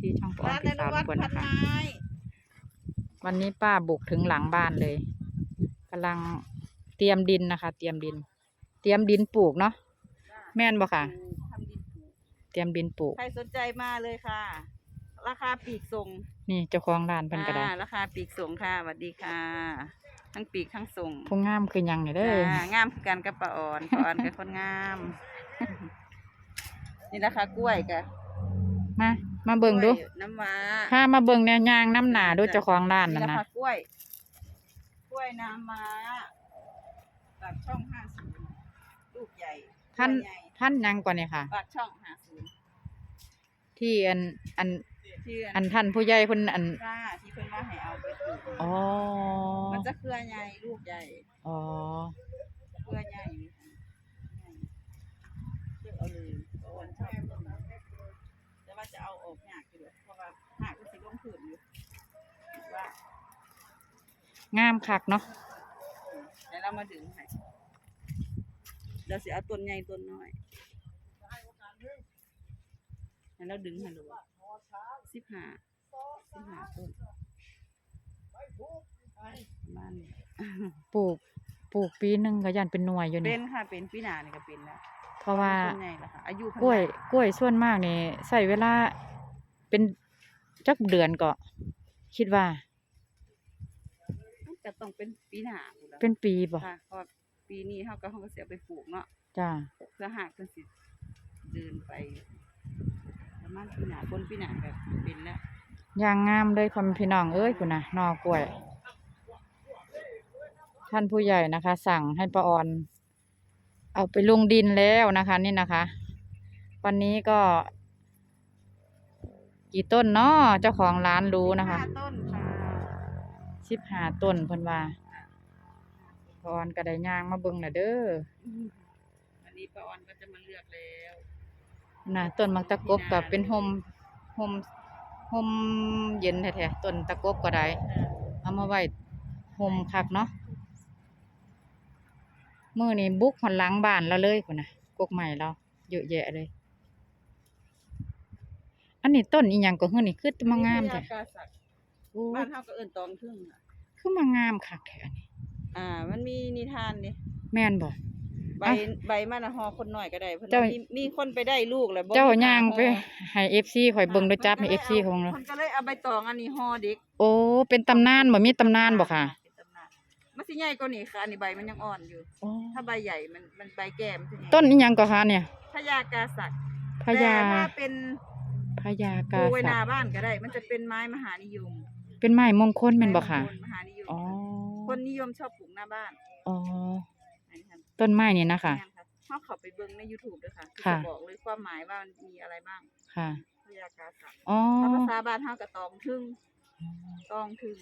ที่ช่องปอร้านนพี่อสานุววัทุฒกน์คนพันนะคะไม้วันนี้ป้าบุกถึงหลังบ้านเลยกำลังเตรียมดินนะคะ เตรียมดิน เตรียมดินปลูกเนาะแม่นบ่ค่ะทำดินปลูกเตรียมดินปลูก ใครสนใจมาเลยค่ะ ราคาปีกส่ง นี่เจ้าของร้านเพิ่นก็ได้อ่าราคาปีกส่งค่ะสวัสดีค่ะ ทั้งปีกทั้งส่งผู้งามคือหยังนี่เด้ออ่างามคือกันกับปลาอ่อนปลาอ่อนกับคนงาม นี่นะคะกล้วยกะมา มาเบิ่งดูกล้วยน้ำว้าถ้ามาเบิ่งแนวยางน้ำหนาดูเจ้าของร้านนั่นนะนะคะกล้วย กล้วยน้ำม้าปากช่องห้าศูนย์ลูกใหญ่ท่านตัวใหญ่ท่านยังกว่านี่ค่ะปากช่องห้าศูนย์ที่อันอันที่อันท่านผู้ใหญ่เพิ่นอันค่าที่เพิ่นว่าให้เอาไปปลูกอ๋อ มันจะเครือใหญ่ลูกใหญ่ อ๋อ เครือใหญ่นี่ค่ะเลือกเอาเลยเพราะวันชอบต้นไม้แต่ว่า จะเอาออกยากอยู่เพราะว่าหากก็สิลงผืนอยู่ว่างามคักเนาะเดี๋ยวเรามาดึงให้เดี๋ยวสิเอาต้นใหญ่ต้นน้อยให้เราดึงให้ดูสิบห้าสิบห้าต้นประมาณนี้ปลูกปลูกปีหนึงก็ยันเป็นหน่วยอยู่เป็นี่นค่ะเป็นปีหน้านี่ก็เป็นแล้วเพ ราะว่าต้นใหญ่แล้วค่ะอายุเพิ่นกล้วยได้กล้วยส่วนมากนี่ใส่เวลาเป็นจักเดือนก็คิดว่า มันจะต้องเป็นปีหน้าพู้นล่ะเป็นปีบ่ค่ะเพราะปีนี้เขาก็เขาก็เสียไปปลูกเนาะจ้าเพื่อหากเพิ่นสิเดินไปประมาณปีหน้าคนปีหน้าก็เป็นแล้วยางงามเลยพ่อแม่พี่น้องเอ้ยคุณนะนอกล้วย ท่านผู้ใหญ่นะคะ สั่งให้ป้าออน เอาไปลงดินแล้วนะคะ นี่นะคะ วันนี้ก็ กี่ต้นเนาะเจ้าของร้านรู้นะคะห้าต้นค่ะสิบห้าต้นเพิ่นว่าป้าออนก็ได้ย่างมาเบิ่งน่ะเด้ออันนี้ป้าออนก็จะมาเลือกแล้วน่ะต้นมักตะกบกับเป็นโฮมโฮมโฮมเย็นแท้ๆต้นตะกบก็ได้เอามาไว้โฮมคักเนาะ มื้อนี้บุกหอนหลังบ้านแล้วเลยพุ่นน่ะกกใหม่เราเยอะแยะเลย อันนี้ต้นอีหยังก็คือนี่คือมางามแท้แท้กาสักโอ้บ้านเฮาก็เอิ้นตองทึ่งน่ะคือมางามคักแท้อันนี้ อ่า มันมีนิทานนี่แม่นบ่ใบอะใบมันน่ะฮอคนน้อยก็ได้เพิ่นเจ้าว่ามีมีคนไปได้ลูกแล้วบ่เจ้ามีย่างไปห่อให้ FC ข่อยเบิ่งโดยจับให้พิ่นก็ลย FC ของเราเพิ่นก็เลยเอาใบตองอันนี้ห่อเด็ก โอ้ เป็นตำนานบ่มีตำนานบ่ค่ะ สิใหญ่กว่านี้ค่ะอันนี้ใบมันยังอ่อนอยู่โอ้ถ้าใบใหญ่มันมันใบแก่มนสิใหญ่ต้นอีหยังก็คะเนี่ยพญากาสักพญาแต่ถ้าเป็นพญาปลูกากไว้หสัน้ากบ้านก็ได้ มันจะเป็นไม้มหานิยมเป็นไม้มงคลแม่นบ่ค่ะไม้มงลมหานิยมอ๋อคนนิยมชอบปลูกหน้าบ้านอ๋ออันนี้ค่ะต้นไม้นี่นะคะ แม่นค่ะชอบเขาไปเบิ่งใน YouTube ด้วยค่ะที่ค่ะจะบอกเลยความหมายว่ามันมีอะไรบ้างค่ะพญากาสักอ๋อถ้าภาษาบ้านเฮาก็ตองทึ่งตองทึ่ง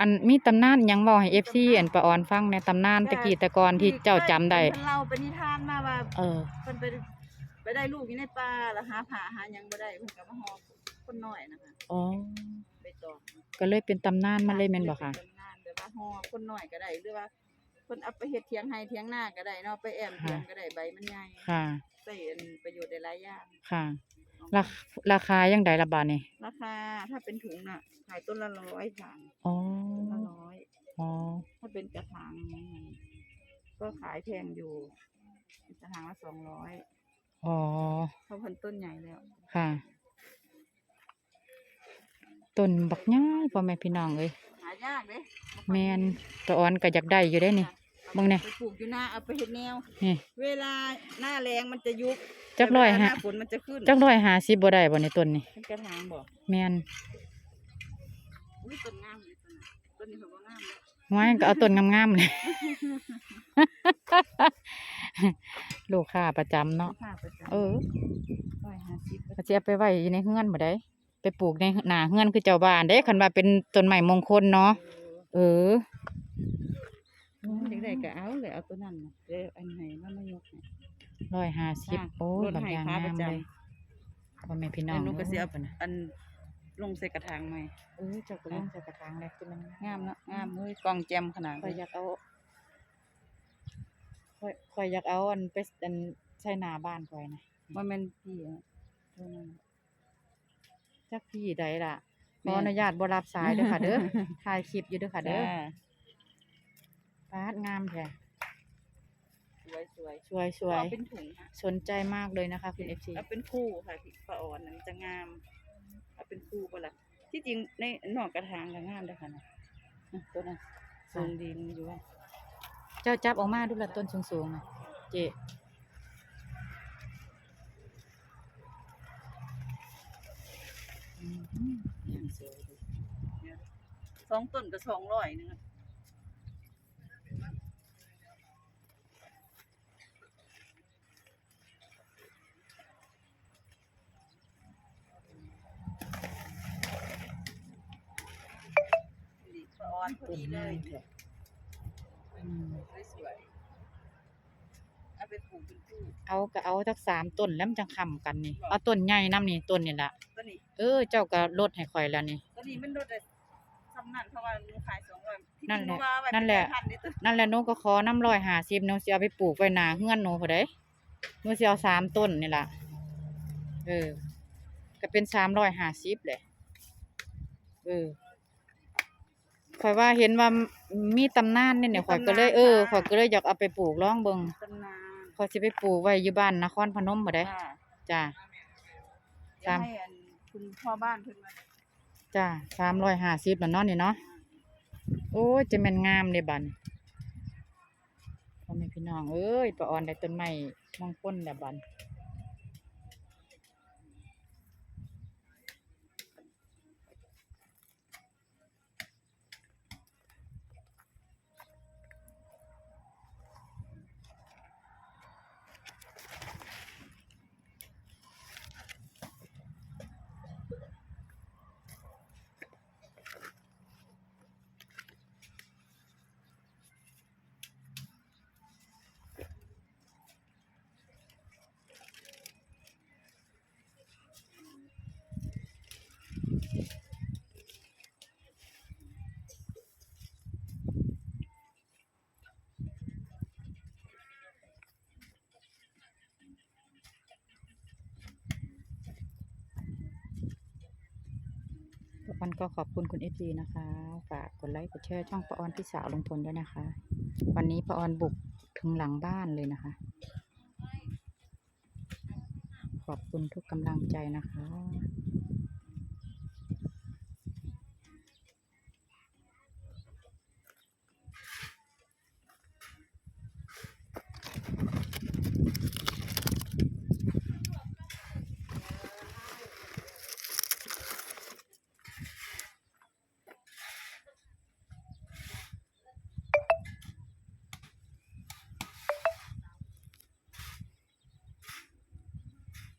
อันมีตำนานหยังเว้าให้ FC อันปะออนฟังในตำนานตะกี้แต่ก่อนที่เจ้าจำได้ เพิ่นเล่าเป็นนิทานมาว่าเออ เพิ่นไปไปได้ลูกอยู่ในป่าแล้วหาผาหาหยังบ่ได้เพิ่นก็มาฮอคนน้อยนะคะอ๋อ ไปตองก็เลยเป็นตำนานมาเลยแม่นบ่ค่ะเป็นตำนานแบบว่าฮอคนน้อยก็ได้หรือว่าเพิ่นเอาไปเฮ็ดเถียงให้เถียงนาก็ได้เนาะไปแอมเถียงก็ได้ใบมันใหญ่ค่ะ ใช้อันประโยชน์ได้หลายอย่างค่ะ ราคราคายังไดล่ะบาดนี้ราคาถ้าเป็นถุงน่ะ ขายต้นละร้อยค่ะอ๋อต้นละร้อยอ๋อถ้าเป็นกระถางอย่างนั้นก็ขายแพงอยู่กระถางละสองร้อยอ๋อเพราะเพิ่นต้นใหญ่แล้ว ค่ะต้นบักย้ายพ่อแม่พี่น้องเอ้ยหายากเด้แม่นปะออนก็อยากได้อยู่ได้นี่เอาเบิ่งแน่ไปปลูกอยู่หน้าเอาไปเฮ็ดแนวนี่เวลาหน้าแรงมันจะยุบ จักร้อยแต่เวลาหฮะน้าฝนมันจะขึ้นจักร้อยห้าสิบบ่ได้บ่ในต้นนี่เป็นกระถางบอกแม่นอุ้ยต้นงามเลยต้นน่ะต้นนี้เขาก็งามเลยไว้ก็เอาต้นงามๆเลย ลูกค้าประจำเนาะค่ะประจำเออร้อยห้าสิบก็สิเอาไปไว้อยู่ในเฮือนบ่ได้ไปปลูกในหน้าเฮือนคือเจ้าบ้านเด้คันว่าเป็นต้นไม้มงคลเนาะเออ เด็กๆก็เอาเลยเอาตัวนั้นน่ะเดี๋ยวอันไหนมันมายกให้ ร้อยห้าสิบค่ะโอ้ยลดบางให้อย่างค้างาประมจำ เลยพ่อแม่พี่น้ออังนนู้นก็เสียเอ้ยอันลงใส่กระถางใหม่ เออเจ้าก็ลงใส่กระถางแล้วคือมันงามเนาะงามเฮ้ยกองแจมขนาดข่อยนี้อยากเอาข่อยข่อยอยากเอาอันไปอันใช้หน้าบ้านข่อยนะมันเป็นพี่อะตัวนั้น จักพี่ใดล่ะขแม่ออนุญาตบ่รับสายเด้อค่ะ เด้อถ่ายคลิปอยู่เด้อค่ะเด้อจ้า ปาดงามแท้ส วยสวยสวยสวย เอาเป็นถุงค่ะสนใจมากเลยนะคะ คุณ FC เอาเป็นคู่ค่ะที่ปลาอ่อนนั้นจะงามเอาเป็นคู่ปะล่ะที่จริงในนอกกระถางก็งามเด้อค่ะนะอะตัวนั้นสูงดีมันอยู่ว่าเจ้าจับออกมาดูละต้นสูงๆนะเจอืมอย่างสวยดีเนี่ยสองต้นก็สองร้อยหนึงอะ อ่อนพอต้นดีเลงามยแท้อืมสวยๆเอาเป็นผูกเป็นคู่เอาก็เอาสักสามต้นแล้วมันจังคำกันนี่ เอาต้นใหญ่น้ำนี่ต้นนี่ล่ะตัวนี้ เออ เจ้าก็ลดให้ข่อยแล้วนี่ตัวนี้มันโดดแต่ทำนั่นเพราะว่าหนูขายสองร้อยที่นั่นแหละนูว่าไว้นั่นแหละ เป็พันี่ตัวนั่นแหละหนูก็ขอน้ำร้อยหาสิบหนูสิเอาไปปลูกไว้หนาเฮือนหนูพอได้หนูสิเอาสามต้นนี่ล่ะ เออ ก็เป็นสามร้อยห้าสิบแหละเออ ข่อยว่าเห็นว่ามีตำนานเนี่ยเนี่ยข่อยก็เลยเออข่อยก็เลยอยากเอาไปปลูกลองเบิ่งตำนานข่อยสิไปปลูกไว้อยู่บ้านนครพนมบ่ได้จ้าจ้าเดี๋ยวสามให้อันคุณพ่อบ้านเพิ่นมาจ้าสามร้อยห้าสิบแล้วเนาะนี่เนาะโอ้ยจะแม่นงามเลยบัดนพ่อแม่พี่น้องเอ้ยปะออนได้ต้นไม้มงคลแล้วบัดน ปะอนก็ขอบคุณคุณเอฟซีนะคะ ฝากกดไลค์กดแชร์ช่องปะออนพี่สาวลงพลด้วยนะคะ วันนี้ปะออนบุกถึงหลังบ้านเลยนะคะ ขอบคุณทุกกำลังใจนะคะ